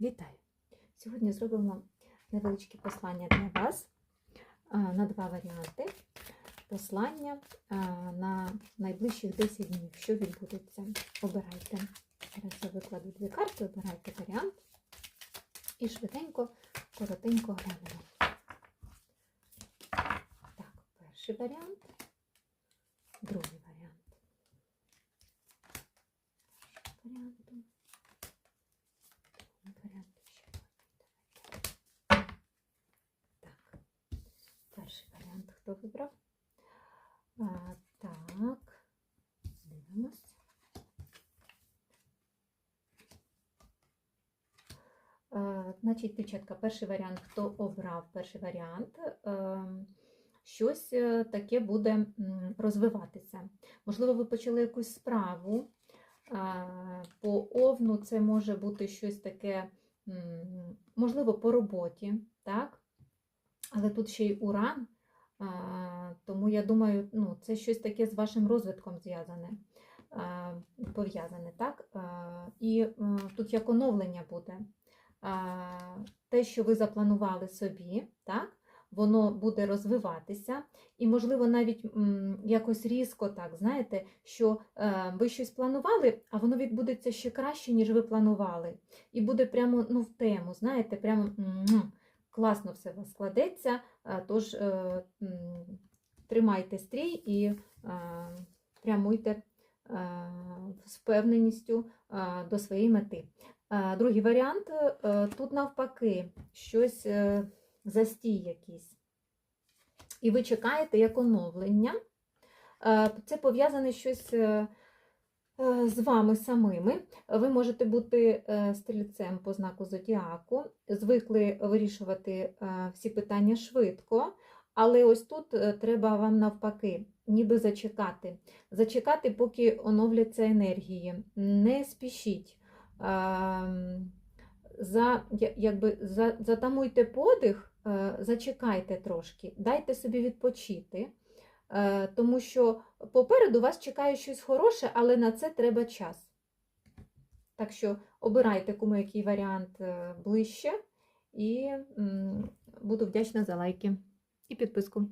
Вітаю! Сьогодні зробимо невеличке послання для вас на два варіанти. Послання на найближчих 10 днів. Що відбудеться? Обирайте. Зараз я викладу дві карти, обирайте варіант і швиденько, коротенько глянемо. Так, перший варіант, другий варіант. Перший варіант. Варіанти ще давайте. Так, перший варіант хто вибрав? А, так, дивимось. А, значить, дівчатка, перший варіант, хто обрав перший варіант, е, щось е, таке буде розвиватися. Можливо, ви почали якусь справу. По овну це може бути щось таке, можливо, по роботі, так? Але тут ще й уран, тому я думаю, ну, це щось таке з вашим розвитком зв'язане, пов'язане, так? І тут як оновлення буде. Те, що ви запланували собі, так? Воно буде розвиватися, і, можливо, навіть якось різко так, знаєте, що е, ви щось планували, а воно відбудеться ще краще, ніж ви планували. І буде прямо ну, в тему, знаєте, прямо класно все у вас складеться. Тож е, тримайте стрій і е, прямуйте е, з впевненістю до своєї мети. Другий варіант тут навпаки, щось застій якийсь. І ви чекаєте як оновлення. Це пов'язане щось з вами самими. Ви можете бути е, стрільцем по знаку зодіаку, звикли вирішувати е, всі питання швидко, але ось тут е, треба вам навпаки, ніби зачекати. Зачекати, поки оновляться енергії. Не спішіть. Ем, За, якби, за, затамуйте подих, е, зачекайте трошки, дайте собі відпочити, е, тому що попереду вас чекає щось хороше, але на це треба час. Так що обирайте кому який варіант е, ближче, і буду вдячна за лайки і підписку.